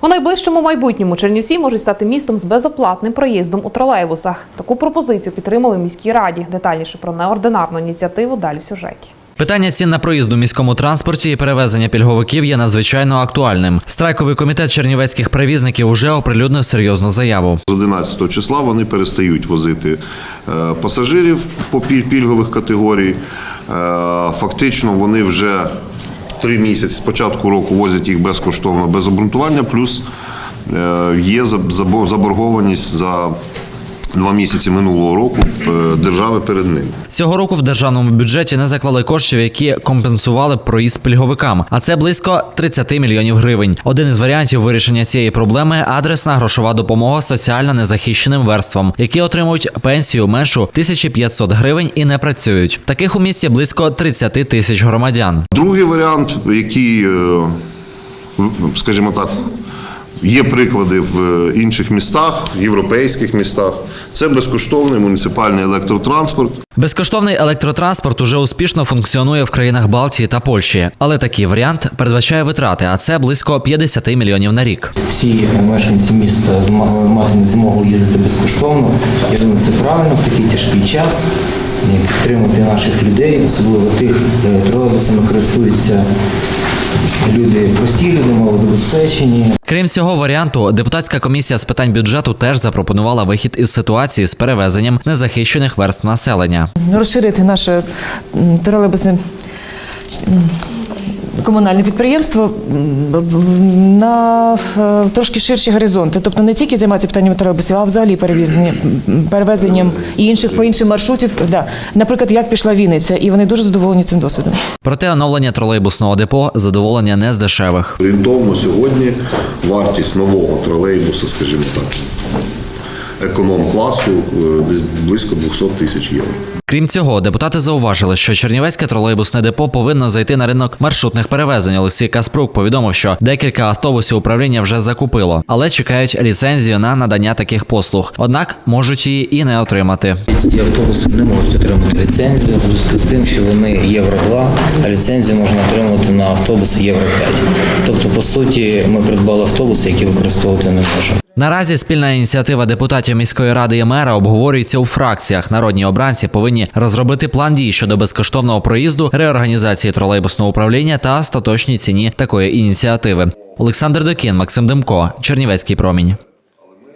У найближчому майбутньому Чернівці можуть стати містом з безоплатним проїздом у тролейбусах. Таку пропозицію підтримали в міській раді. Детальніше про неординарну ініціативу далі в сюжеті. Питання цін на проїзд у міському транспорті і перевезення пільговиків є надзвичайно актуальним. Страйковий комітет чернівецьких перевізників уже оприлюднив серйозну заяву. З 11 числа вони перестають возити е, пасажирів по піль- пільгових категорій. Е, Фактично вони вже три місяці з початку року возять їх безкоштовно, без обґрунтування, плюс е, є заборгованість за два місяці минулого року е, держави перед ними. Цього року в державному бюджеті не заклали коштів, які компенсували проїзд пільговикам, а це близько 30 мільйонів гривень. Один із варіантів вирішення цієї проблеми адресна грошова допомога соціально незахищеним верствам, які отримують пенсію меншу 1500 гривень і не працюють. Таких у місті близько 30 тисяч громадян. Другий варіант, який, е, скажімо так, є приклади в е, інших містах, європейських містах, це безкоштовний муніципальний електротранспорт. Безкоштовний електротранспорт уже успішно функціонує в країнах Балтії та Польщі, але такий варіант передбачає витрати, а це близько 50 мільйонів на рік. всі мешканці міста матимуть змогу їздити безкоштовно. Я думаю, це правильно в такий тяжкий час е, підтримати наших людей, особливо тих е, тролейбусами користуються люди, прості люди, малозабезпечені. Крім цього варіанту, депутатська комісія з питань бюджету теж запропонувала вихід із ситуації з перевезенням незахищених верств населення. розширити наше тролейбусне комунальне підприємство в- на е, трошки ширші горизонти. Тобто не тільки займатися питаннями тролейбусів, а взагалі перевезенням, перевезенням і інших по іншим маршрутів. Да. Наприклад, як пішла Вінниця, і вони дуже задоволені цим досвідом. Проте оновлення тролейбусного депо задоволення не з дешевих. Орієнтовно сьогодні вартість нового тролейбуса, скажімо так, економ-класу е, десь близько 200 тисяч євро. Крім цього, депутати зауважили, що Чернівецьке тролейбусне депо повинно зайти на ринок маршрутних перевезень. Олексій Каспрук повідомив, що декілька автобусів управління вже закупило, але чекають ліцензію на надання таких послуг. Однак можуть її і не отримати. Ці автобуси не можуть отримати ліцензію у зв'язку з тим, що вони Євро 2, а ліцензію можна отримати на автобуси Євро 5. Тобто, по суті, ми придбали автобуси, які використовувати не можемо. Наразі спільна ініціатива депутатів міської ради і мера обговорюється у фракціях. Народні обранці повинні розробити план дій щодо безкоштовного проїзду, реорганізації тролейбусного управління та остаточній ціні такої ініціативи. Олександр Докін, Максим Демко, Чернівецький промінь.